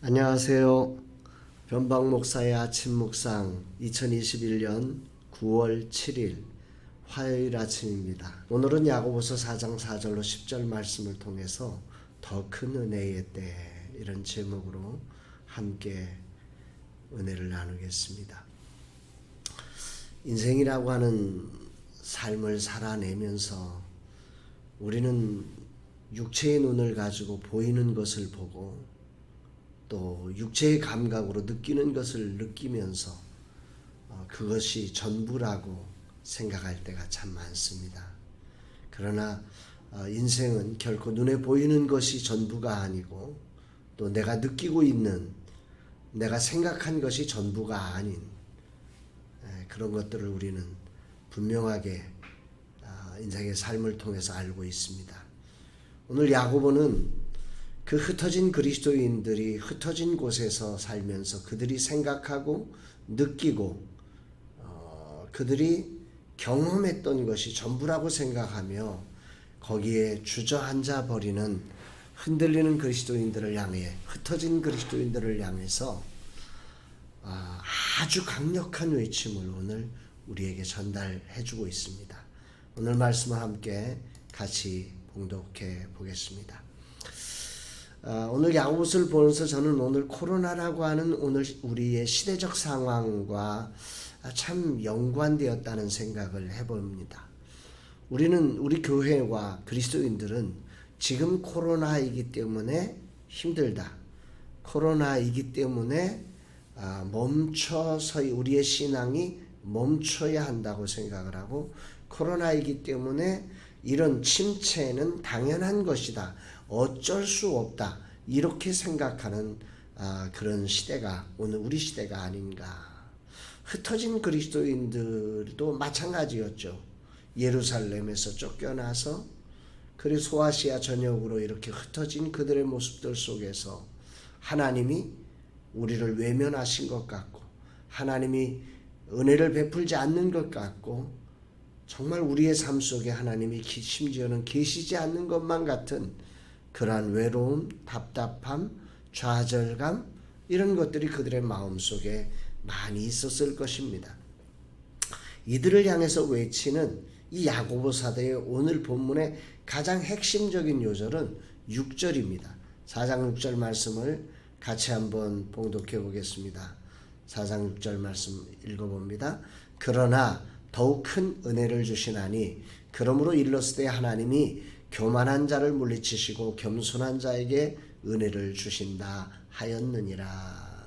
안녕하세요. 변방 목사의 아침 묵상 2021년 9월 7일 화요일 아침입니다. 오늘은 야고보서 4장 4절로 10절 말씀을 통해서 더 큰 은혜의 때 이런 제목으로 함께 은혜를 나누겠습니다. 인생이라고 하는 삶을 살아내면서 우리는 육체의 눈을 가지고 보이는 것을 보고 또 육체의 감각으로 느끼는 것을 느끼면서 어, 그것이 전부라고 생각할 때가 참 많습니다. 그러나 어, 인생은 결코 눈에 보이는 것이 전부가 아니고 또 내가 느끼고 있는 내가 생각한 것이 전부가 아닌 그런 것들을 우리는 분명하게 아, 인생의 삶을 통해서 알고 있습니다. 오늘 야고보는 그 흩어진 그리스도인들이 흩어진 곳에서 살면서 그들이 생각하고 느끼고 어, 그들이 경험했던 것이 전부라고 생각하며 거기에 주저앉아 버리는 흔들리는 그리스도인들을 향해 흩어진 그리스도인들을 향해서 아, 아주 강력한 외침을 오늘 우리에게 전달해 주고 있습니다. 오늘 말씀을 함께 같이 봉독해 보겠습니다. 어, 오늘 야고보서를 보면서 저는 오늘 코로나라고 하는 오늘 우리의 시대적 상황과 참 연관되었다는 생각을 해봅니다. 우리는 우리 교회와 그리스도인들은 지금 코로나이기 때문에 힘들다. 코로나이기 때문에 아, 멈춰서 우리의 신앙이 멈춰야 한다고 생각을 하고 코로나이기 때문에 이런 침체는 당연한 것이다. 어쩔 수 없다. 이렇게 생각하는 아, 그런 시대가 오늘 우리 시대가 아닌가. 흩어진 그리스도인들도 마찬가지였죠. 예루살렘에서 쫓겨나서 그리고 소아시아 전역으로 이렇게 흩어진 그들의 모습들 속에서 하나님이 우리를 외면하신 것 같고 하나님이 은혜를 베풀지 않는 것 같고 정말 우리의 삶 속에 하나님이 심지어는 계시지 않는 것만 같은 그러한 외로움, 답답함, 좌절감 이런 것들이 그들의 마음 속에 많이 있었을 것입니다. 이들을 향해서 외치는 이 야고보 사도의 오늘 본문의 가장 핵심적인 요절은 6절입니다. 4장 6절 말씀을 같이 한번 봉독해 보겠습니다. 4장 6절 말씀 읽어봅니다. 그러나 더욱 큰 은혜를 주시나니 그러므로 때 하나님이 교만한 자를 물리치시고 겸손한 자에게 은혜를 주신다 하였느니라.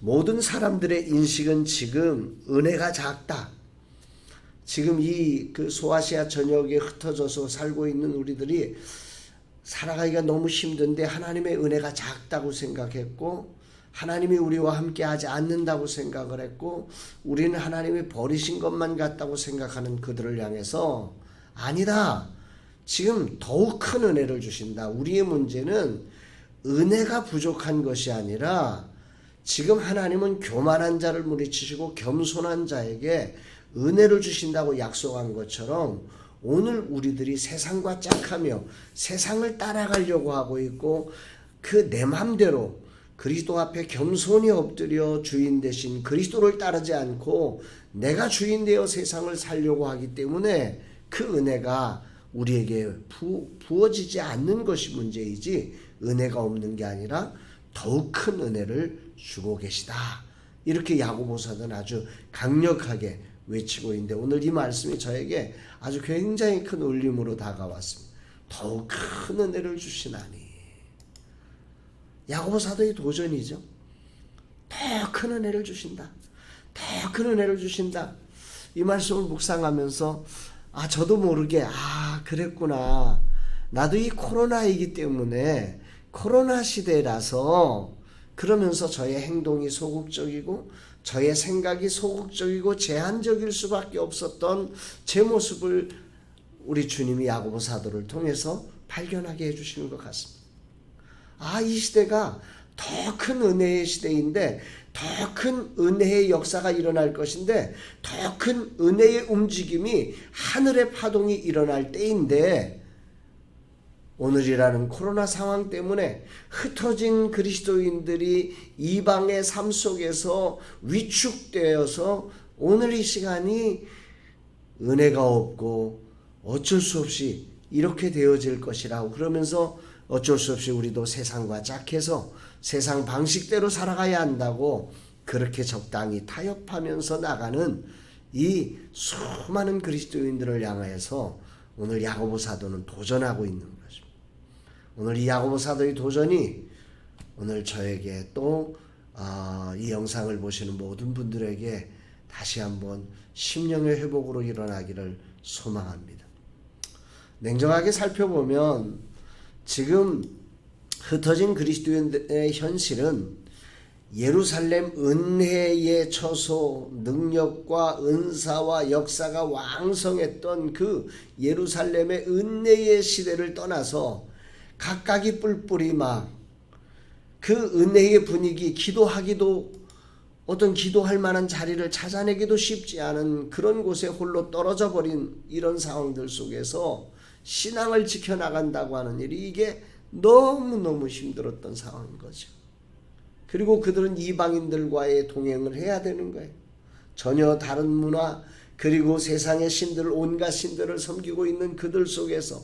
모든 사람들의 인식은 지금 은혜가 작다. 지금 이 그 소아시아 전역에 흩어져서 살고 있는 우리들이 살아가기가 너무 힘든데 하나님의 은혜가 작다고 생각했고 하나님이 우리와 함께 하지 않는다고 생각을 했고 우리는 하나님이 버리신 것만 같다고 생각하는 그들을 향해서 아니다. 지금 더욱 큰 은혜를 주신다. 우리의 문제는 은혜가 부족한 것이 아니라 지금 하나님은 교만한 자를 물리치시고 겸손한 자에게 은혜를 주신다고 약속한 것처럼 오늘 우리들이 세상과 짝하며 세상을 따라가려고 하고 있고 그 내 맘대로 그리스도 앞에 겸손히 엎드려 주인 대신 그리스도를 따르지 않고 내가 주인 되어 세상을 살려고 하기 때문에 그 은혜가 우리에게 부, 부어지지 않는 것이 문제이지 은혜가 없는 게 아니라 더욱 큰 은혜를 주고 계시다. 이렇게 야고보사는 아주 강력하게 외치고 있는데 오늘 이 말씀이 저에게 아주 굉장히 큰 울림으로 다가왔습니다. 더욱 큰 은혜를 주시나니. 야고보 사도의 도전이죠. 더 큰 은혜를 주신다. 더 큰 은혜를 주신다. 이 말씀을 묵상하면서 아 저도 모르게 아 그랬구나. 나도 이 코로나이기 때문에 코로나 시대라서 그러면서 저의 행동이 소극적이고 저의 생각이 소극적이고 제한적일 수밖에 없었던 제 모습을 우리 주님이 야고보 사도를 통해서 발견하게 해주시는 것 같습니다. 아, 이 시대가 더 큰 은혜의 시대인데 더 큰 은혜의 역사가 일어날 것인데 더 큰 은혜의 움직임이 하늘의 파동이 일어날 때인데 오늘이라는 코로나 상황 때문에 흩어진 그리스도인들이 이방의 삶 속에서 위축되어서 오늘 이 시간이 은혜가 없고 어쩔 수 없이 이렇게 되어질 것이라고 그러면서 어쩔 수 없이 우리도 세상과 짝해서 세상 방식대로 살아가야 한다고 그렇게 적당히 타협하면서 나가는 이 수많은 그리스도인들을 향하여서 오늘 야고보 사도는 도전하고 있는 것입니다. 오늘 이 야고보 사도의 도전이 오늘 저에게 또이 어, 영상을 보시는 모든 분들에게 다시 한번 심령의 회복으로 일어나기를 소망합니다. 냉정하게 살펴보면 지금 흩어진 그리스도인의 현실은 예루살렘 은혜의 처소 능력과 은사와 역사가 왕성했던 그 예루살렘의 은혜의 시대를 떠나서 각각이 뿔뿔이 막 그 은혜의 분위기 기도하기도 어떤 기도할 만한 자리를 찾아내기도 쉽지 않은 그런 곳에 홀로 떨어져 버린 이런 상황들 속에서 신앙을 지켜나간다고 하는 일이 이게 너무너무 힘들었던 상황인 거죠. 그리고 그들은 이방인들과의 동행을 해야 되는 거예요. 전혀 다른 문화, 그리고 세상의 신들을, 온갖 신들을 섬기고 있는 그들 속에서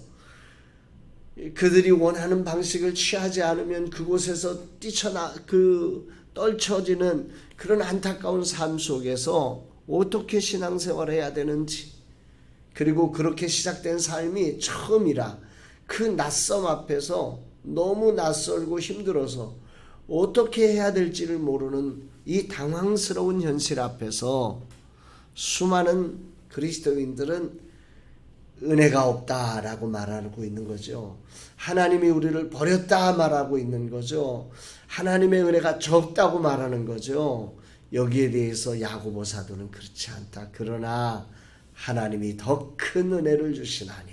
그들이 원하는 방식을 취하지 않으면 그곳에서 뛰쳐나, 그, 떨쳐지는 그런 안타까운 삶 속에서 어떻게 신앙생활을 해야 되는지, 그리고 그렇게 시작된 삶이 처음이라 그 낯섦 앞에서 너무 낯설고 힘들어서 어떻게 해야 될지를 모르는 이 당황스러운 현실 앞에서 수많은 그리스도인들은 은혜가 없다라고 말하고 있는 거죠. 하나님이 우리를 버렸다 말하고 있는 거죠. 하나님의 은혜가 적다고 말하는 거죠. 여기에 대해서 야고보 사도는 그렇지 않다. 그러나 하나님이 더 큰 은혜를 주시나니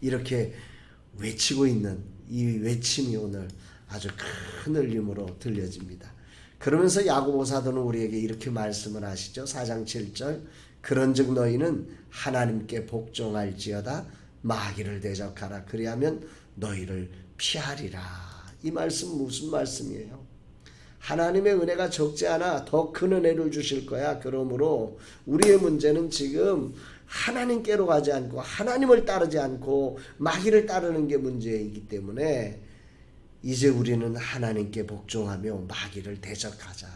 이렇게 외치고 있는 이 외침이 오늘 아주 큰 울림으로 들려집니다. 그러면서 야고보 사도는 우리에게 이렇게 말씀을 하시죠. 4장 7절 그런즉 너희는 하나님께 복종할지어다 마귀를 대적하라 그리하면 너희를 피하리라. 이 말씀 무슨 말씀이에요? 하나님의 은혜가 적지 않아 더 큰 은혜를 주실 거야. 그러므로 우리의 문제는 지금 하나님께로 가지 않고 하나님을 따르지 않고 마귀를 따르는 게 문제이기 때문에 이제 우리는 하나님께 복종하며 마귀를 대적하자.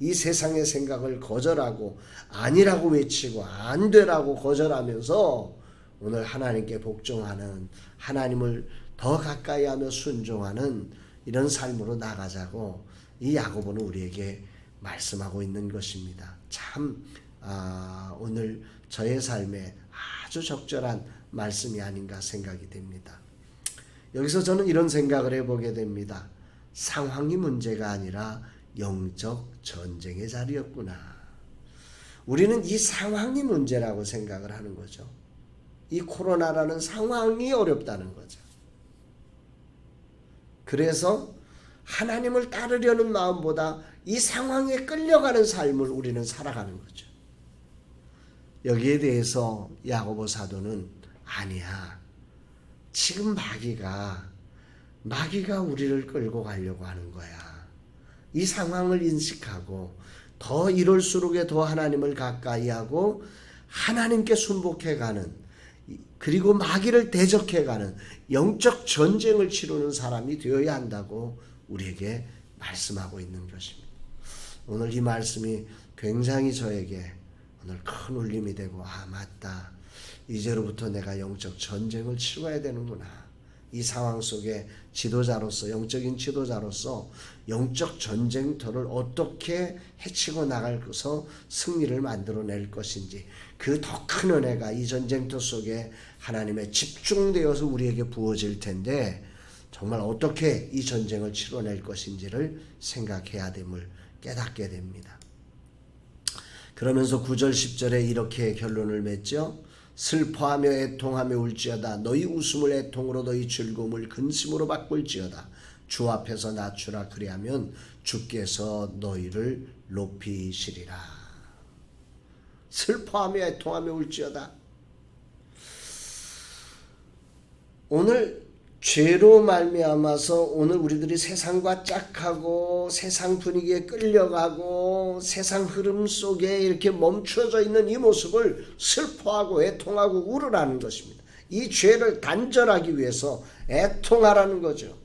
이 세상의 생각을 거절하고 아니라고 외치고 안 되라고 거절하면서 오늘 하나님께 복종하는 하나님을 더 가까이 하며 순종하는 이런 삶으로 나가자고 이 야고보는 우리에게 말씀하고 있는 것입니다. 참 아, 오늘 저의 삶에 아주 적절한 말씀이 아닌가 생각이 됩니다. 여기서 저는 이런 생각을 해보게 됩니다. 상황이 문제가 아니라 영적 전쟁의 자리였구나. 우리는 이 상황이 문제라고 생각을 하는 거죠. 이 코로나라는 상황이 어렵다는 거죠. 그래서 하나님을 따르려는 마음보다 이 상황에 끌려가는 삶을 우리는 살아가는 거죠. 여기에 대해서 야고보 사도는 아니야. 지금 마귀가 마귀가 우리를 끌고 가려고 하는 거야. 이 상황을 인식하고 더 이럴수록에 더 하나님을 가까이 하고 하나님께 순복해 가는 그리고 마귀를 대적해 가는 영적 전쟁을 치르는 사람이 되어야 한다고 우리에게 말씀하고 있는 것입니다. 오늘 이 말씀이 굉장히 저에게 오늘 큰 울림이 되고 아 맞다. 이제로부터 내가 영적 전쟁을 치러야 되는구나. 이 상황 속에 지도자로서 영적인 지도자로서 영적 전쟁터를 어떻게 해치고 나갈서 승리를 만들어낼 것인지 그 더 큰 은혜가 이 전쟁터 속에 하나님의 집중되어서 우리에게 부어질 텐데 정말 어떻게 이 전쟁을 치러낼 것인지를 생각해야 됨을 깨닫게 됩니다. 그러면서 9절 10절에 이렇게 결론을 맺죠. 슬퍼하며 애통하며 울지어다 너희 웃음을 애통으로 너희 즐거움을 근심으로 바꿀지어다 주 앞에서 낮추라 그리하면 주께서 너희를 높이시리라 슬퍼하며 애통하며 울지어다 오늘 죄로 말미암아서 오늘 우리들이 세상과 짝하고 세상 분위기에 끌려가고 세상 흐름 속에 이렇게 멈춰져 있는 이 모습을 슬퍼하고 애통하고 울으라는 것입니다. 이 죄를 단절하기 위해서 애통하라는 거죠.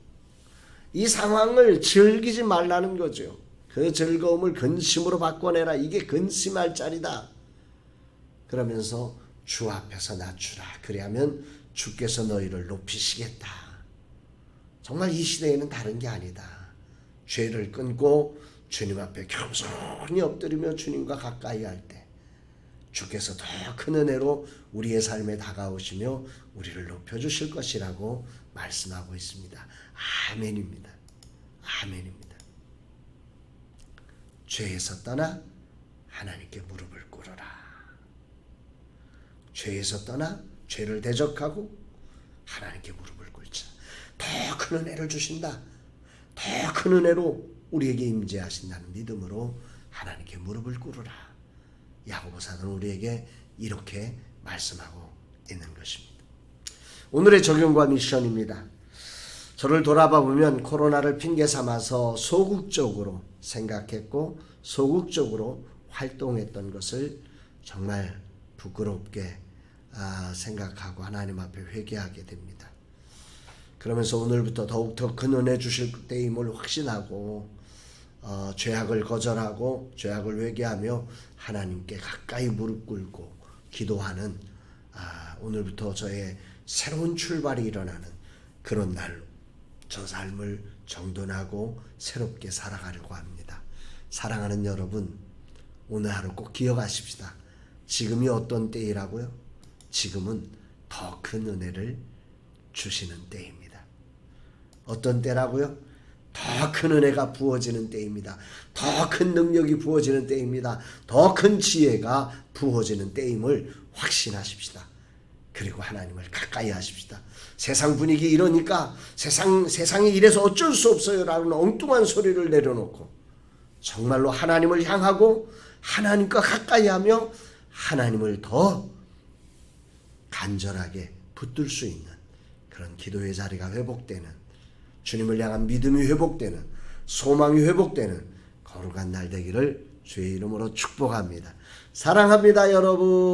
이 상황을 즐기지 말라는 거죠. 그 즐거움을 근심으로 바꿔내라. 이게 근심할 자리다. 그러면서 주 앞에서 낮추라. 그리하면 주께서 너희를 높이시겠다. 정말 이 시대에는 다른 게 아니다. 죄를 끊고 주님 앞에 겸손히 엎드리며 주님과 가까이 할 때 주께서 더 큰 은혜로 우리의 삶에 다가오시며 우리를 높여주실 것이라고 말씀하고 있습니다. 아멘입니다. 아멘입니다. 죄에서 떠나 하나님께 무릎을 꿇어라. 죄에서 떠나 죄를 대적하고 하나님께 무릎을 꿇자. 더 큰 은혜를 주신다. 더 큰 은혜로 우리에게 임재하신다는 믿음으로 하나님께 무릎을 꿇으라. 야고보 사도는 우리에게 이렇게 말씀하고 있는 것입니다. 오늘의 적용과 미션입니다. 저를 돌아봐 보면 코로나를 핑계 삼아서 소극적으로 생각했고 소극적으로 활동했던 것을 정말 부끄럽게 아, 생각하고 하나님 앞에 회개하게 됩니다. 그러면서 오늘부터 더욱더 큰 은혜 주실 때임을 확신하고 어, 죄악을 거절하고 죄악을 회개하며 하나님께 가까이 무릎 꿇고 기도하는 아, 오늘부터 저의 새로운 출발이 일어나는 그런 날저 삶을 정돈하고 새롭게 살아가려고 합니다. 사랑하는 여러분, 오늘 하루 꼭 기억하십시다. 지금이 어떤 때이라고요? 지금은 더 큰 은혜를 주시는 때입니다. 어떤 때라고요? 더 큰 은혜가 부어지는 때입니다. 더 큰 능력이 부어지는 때입니다. 더 큰 지혜가 부어지는 때임을 확신하십시다. 그리고 하나님을 가까이 하십시다. 세상 분위기 이러니까 세상 세상이 이래서 어쩔 수 없어요라는 엉뚱한 소리를 내려놓고 정말로 하나님을 향하고 하나님과 가까이 하며 하나님을 더 간절하게 붙들 수 있는 그런 기도의 자리가 회복되는 주님을 향한 믿음이 회복되는 소망이 회복되는 거룩한 날 되기를 주의 이름으로 축복합니다. 사랑합니다, 여러분.